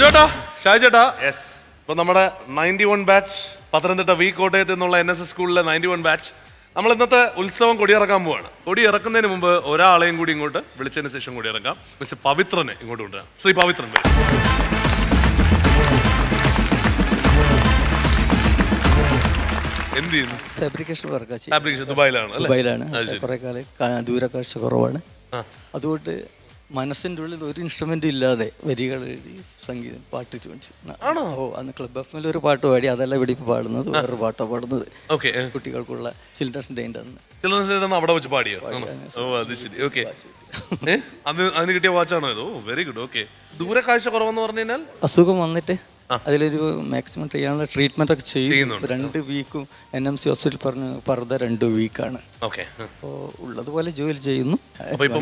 ചേട്ടാ ഷാജ് ചേട്ടാ യെസ് ഇപ്പൊ നമ്മുടെ ninety one batch Pathanamthitta V കോട്ടയത്ത് നിന്നുള്ള എൻ എസ് എസ് സ്കൂളിലെ നയന്റി വൺ ബാച്ച് നമ്മൾ ഇന്നത്തെ ഉത്സവം കൊടിയിറക്കാൻ പോവാണ്. കൊടി ഇറക്കുന്നതിന് മുമ്പ് ഒരാളെയും കൂടി ഇങ്ങോട്ട് വിളിച്ചതിന് ശേഷം കൂടി ഇറക്കാം മിസ്റ്റർ പവിത്രനെ ഇങ്ങോട്ട് കൊണ്ടുവരാം. ശ്രീ പവിത്രൻ. എന്ത് ചെയ്യുന്നു? ഫാബ്രിക്കേഷൻ വർക്കാ ഫാബ്രിക്കേഷൻ ദുബായിലാണ് ദുബായിലാണ്. കുറെ കാലം ദൂരക്കാഴ്ച കുറവാണ്. അതുകൊണ്ട് മനസ്സിന്റെ ഉള്ളിൽ ഒരു ഇൻസ്ട്രുമെന്റ് ഇല്ലാതെ വരികൾ എഴുതി സംഗീതം പാട്ട് ചോദിച്ചു. ആണോ? ഓ അന്ന് ക്ലബ് എഫ് ഒരു പാട്ട് പാടി അതല്ല ഇവിടെ ഇപ്പോൾ പാടുന്നത് വേറൊരു പാട്ടാണ് പാടുന്നത്. ഓക്കെ കുട്ടികൾക്കുള്ള ചിൽഡ്രൻസ് ഡേന്റെ അന്ന്. ചിൽഡ്രൻസ് ഡേ അവിടെ വെച്ച് പാടിയോ? ഓ അത് ശരി. ഓക്കെ അത് അതിന് കിട്ടിയ വാച്ചാണോ ഇത്? ഓ വെരി ഗുഡ് ഓക്കെ ദൂരെ കാഴ്ച കുറവെന്ന് പറഞ്ഞു കഴിഞ്ഞാൽ? അസുഖം വന്നിട്ട് അതിലൊരു മാക്സിമം ചെയ്യാനുള്ള ട്രീറ്റ്മെന്റ് ഒക്കെ ചെയ്യും. രണ്ട് വീക്കും എൻ എം സി ഹോസ്പിറ്റൽ പറഞ്ഞ് പറഞ്ഞ രണ്ട് വീക്കാണ്. അപ്പോൾ ഉള്ളതുപോലെ ജോലി ചെയ്യുന്നു.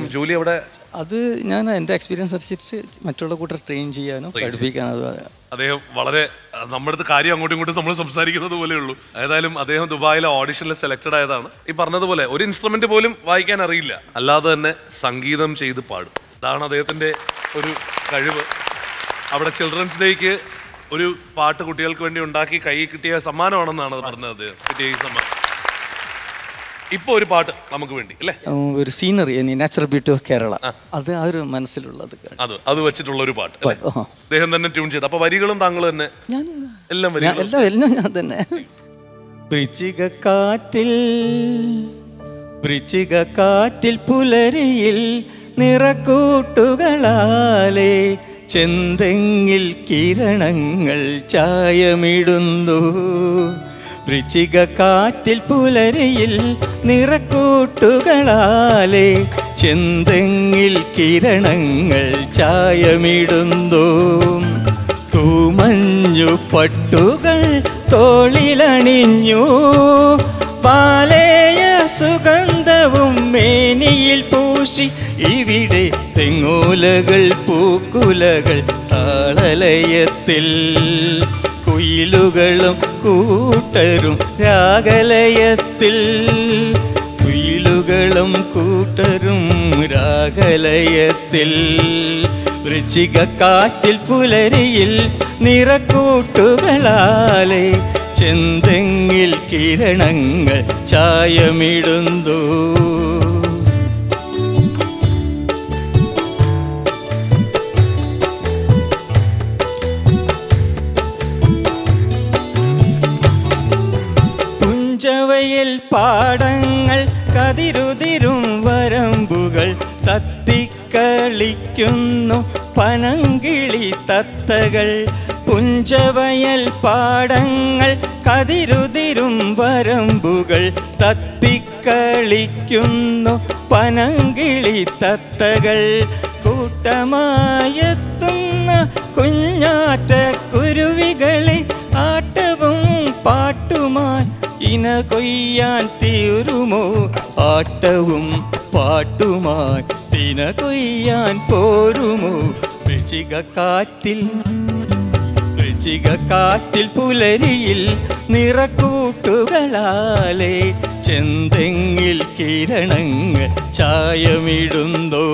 ജോലി അവിടെ അത് ഞാൻ എന്റെ എക്സ്പീരിയൻസ് അനുസരിച്ച് മറ്റുള്ള കൂട്ടർ ട്രെയിൻ ചെയ്യാനും പഠിപ്പിക്കാനും അത് അദ്ദേഹം വളരെ നമ്മുടെ അടുത്ത് കാര്യം അങ്ങോട്ടും ഇങ്ങോട്ടും നമ്മൾ സംസാരിക്കുന്നത് പോലെ ഉള്ളൂ. ഏതായാലും അദ്ദേഹം ദുബായിലെ ഓഡിഷനിൽ സെലക്ടഡ് ആയതാണ്. ഈ പറഞ്ഞതുപോലെ ഒരു ഇൻസ്ട്രുമെന്റ് പോലും വായിക്കാൻ അറിയില്ല. അല്ലാതെ തന്നെ സംഗീതം ചെയ്ത് പാടും. അതാണ് അദ്ദേഹത്തിന്റെ ഒരു കഴിവ്. അവിടെ ചിൽഡ്രൻസ് ഡേക്ക് ഒരു പാട്ട് കുട്ടികൾക്ക് വേണ്ടി ഉണ്ടാക്കി കൈ കിട്ടിയ സമ്മാനമാണെന്നാണ് പറഞ്ഞത് കിട്ടിയ ഈ സമ്മാനം. ഇപ്പൊ ഒരു പാട്ട് നമുക്ക് വേണ്ടി അല്ലേ? ഒരു scenery natural beauty of Kerala അത് ആ ഒരു മനസ്സിലുള്ളത് അത് അത് വെച്ചിട്ടുള്ള ഒരു പാട്ട് അല്ലേ? അദ്ദേഹം തന്നെ ട്യൂൺ ചെയ്ത്. അപ്പൊ വരികളും താങ്കൾ തന്നെ? ഞാൻ എല്ലാം ഞാൻ എല്ലാം എല്ലാം ഞാൻ തന്നെ. വൃച്ചിക കാറ്റിൽ വൃച്ചിക കാറ്റിൽ പുലരിയിൽ നിറക്കൂട്ടുകളാലേ ചെന്തെങ്ങിൽ കിരണങ്ങൾ ചായമിടുന്നു. വൃശ്ചിക കാറ്റിൽ പുലരയിൽ നിറക്കൂട്ടുകളാലെ ചെന്തെങ്ങിൽ കിരണങ്ങൾ ചായമിടുന്നു. തൂമഞ്ഞു പട്ടുകൾ തോളിലണിഞ്ഞു. പാലേയ സുഗന്ധവും മേനിയിൽ പൂശി ഇവിടെ തെങ്ങോലകൾ പൂക്കുലകൾ താളലയത്തിൽ. കുയിലുകളും കൂട്ടരും രാഗലയത്തിൽ. കുയിലുകളും കൂട്ടരും രാഗലയത്തിൽ. വൃശ്ചിക കാറ്റിൽ പുലരിയിൽ നിറക്കൂട്ടുകളാലെ ചെന്തെങ്ങിൽ കിരണങ്ങൾ ചായമിടുന്നു. പുഞ്ചവയിൽ പാടങ്ങൾ കതിരുതിരും വരമ്പുകൾ തത്തിക്കളിക്കുന്നു പനങ്കിളി തത്തകൾ. പുഞ്ചവയൽ പാടങ്ങൾ കതിരുതിരും വരമ്പുകൾ തത്തിക്കളിക്കുന്നു പനങ്കിളി തത്തകൾ. കൂട്ടമായെത്തുന്ന കുഞ്ഞാറ്റ കുരുവികളെ ആട്ടവും പാട്ടുമായി ഇന കൊയ്യാൻ തീരുമോ? ആട്ടവും പാട്ടുമായി തിന കൊയ്യാൻ പോരുമോ? വൃശ്ചിക കാറ്റിൽ വൃശ്ചിക കാറ്റിൽ പുലരിയിൽ നിറക്കൂട്ടുകളാലെ ചെന്തെങ്ങിൽ കിരണങ്ങൾ ചായമിടുന്നോ.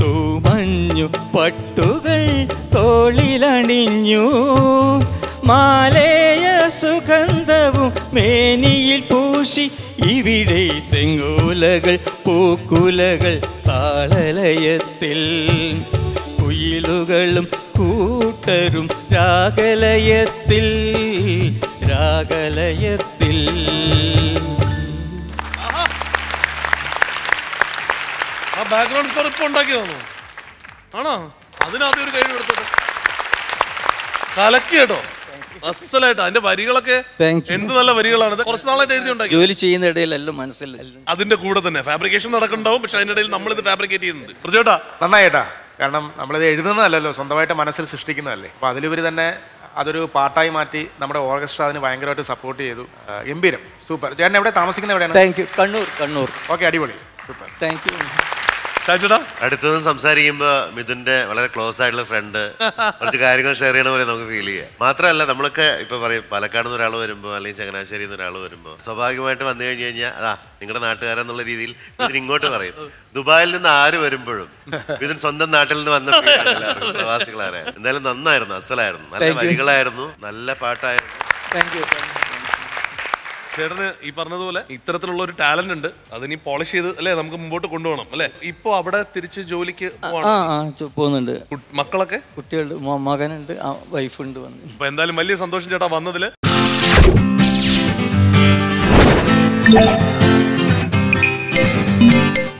തൂമഞ്ഞു പട്ടുകൾ തോളിലണിഞ്ഞു. മാലേയ സുഗന്ധവും മേനിയിൽ പൂശി. ഇവിടെ തെങ്ങൂലകൾ പൂക്കുലകൾ താളലയത്തിൽ. കുയിലുകളും കൂട്ടരും രാഗലയത്തിൽ. രാഗലയത്തിൽ. ആ ബാക്ക്ഗ്രൗണ്ട് സ്കോർ ഇപ്പൊ ഉണ്ടാക്കിയതാണോ ആണോ? അതിനകത്ത് ഒരു കഴിവ് എടുത്തത് കലക്കി കേട്ടോ അസലായിട്ട് അതിന്റെ വരികളൊക്കെ Thank എന്ത് നല്ല വരികളാണ്. കുറച്ച് നാളായിട്ട് എഴുതി ഉണ്ടാക്കി. ജോലി ചെയ്യുന്ന ഇടയിലെല്ലാം മനസ്സിൽ അതിന്റെ കൂടെ തന്നെ ഫാബ്രിക്കേഷൻ നടക്കുന്നുണ്ടാവും പക്ഷെ അതിന്റെ ഇടയിൽ നമ്മൾ ഇത് ഫാബ്രിക്കേറ്റ് ചെയ്യുന്നുണ്ട്. കുറച്ചേട്ടാ നന്നായിട്ടാ. കാരണം നമ്മളിത് എഴുതുന്നതല്ലല്ലോ സ്വന്തമായിട്ട് മനസ്സിൽ സൃഷ്ടിക്കുന്നതല്ലേ. അപ്പോൾ അതിലുപരി തന്നെ അതൊരു പാട്ടായി മാറ്റി നമ്മുടെ ഓർക്കസ്ട്ര അതിന് ഭയങ്കരമായിട്ട് സപ്പോർട്ട് ചെയ്തു. എംപീരം. സൂപ്പർ. ചേട്ടൻ എവിടെ താമസിക്കുന്നത് എവിടെയാണ്? Thank you Kannur Kannur. Okay അടിപൊളി. സൂപ്പർ. താങ്ക് യു അടുത്തത് സംസാരിക്കുമ്പോ മിഥുന്റെ വളരെ ക്ലോസ് ആയിട്ടുള്ള ഫ്രണ്ട് കുറച്ച് കാര്യങ്ങൾ ഷെയർ ചെയ്യണ പോലെ നമുക്ക് ഫീൽ ചെയ്യാം. മാത്രമല്ല നമ്മളൊക്കെ ഇപ്പൊ പറയും പാലക്കാട് നിന്ന് ഒരാൾ വരുമ്പോ അല്ലെങ്കിൽ ചങ്ങനാശ്ശേരി നിന്ന് ഒരാൾ വരുമ്പോ സ്വാഭാവികമായിട്ട് വന്നു കഴിഞ്ഞു കഴിഞ്ഞാൽ അതാ നിങ്ങളുടെ നാട്ടുകാരെന്നുള്ള രീതിയിൽ ഇതിന് ഇങ്ങോട്ട് പറയും. ദുബായിൽ നിന്ന് ആര് വരുമ്പോഴും ഇതിന് സ്വന്തം നാട്ടിൽ നിന്ന് വന്ന പ്രവാസികളാരെ എന്തായാലും നന്നായിരുന്നു അസലായിരുന്നു. നല്ല. വരികളായിരുന്നു നല്ല പാട്ടായിരുന്നു. താങ്ക് യു ചേട്ടന് ഈ പറഞ്ഞതുപോലെ ഇത്തരത്തിലുള്ള ഒരു ടാലന്റ് ഉണ്ട്. അതിനി പോളിഷ് ചെയ്ത് അല്ലേ നമുക്ക് മുമ്പോട്ട് കൊണ്ടുപോകണം അല്ലേ? ഇപ്പൊ അവിടെ തിരിച്ച് ജോലിക്ക് പോവാണ്? ആ ആ ചു- പോകുന്നുണ്ട്. കു- മക്കളൊക്കെ? കുട്ടികളുണ്ട് മോ- മകനുണ്ട് ആ വൈഫുണ്ട് വന്ന്. അപ്പൊ എന്തായാലും വലിയ സന്തോഷം ചേട്ടാ വന്നതിൽ.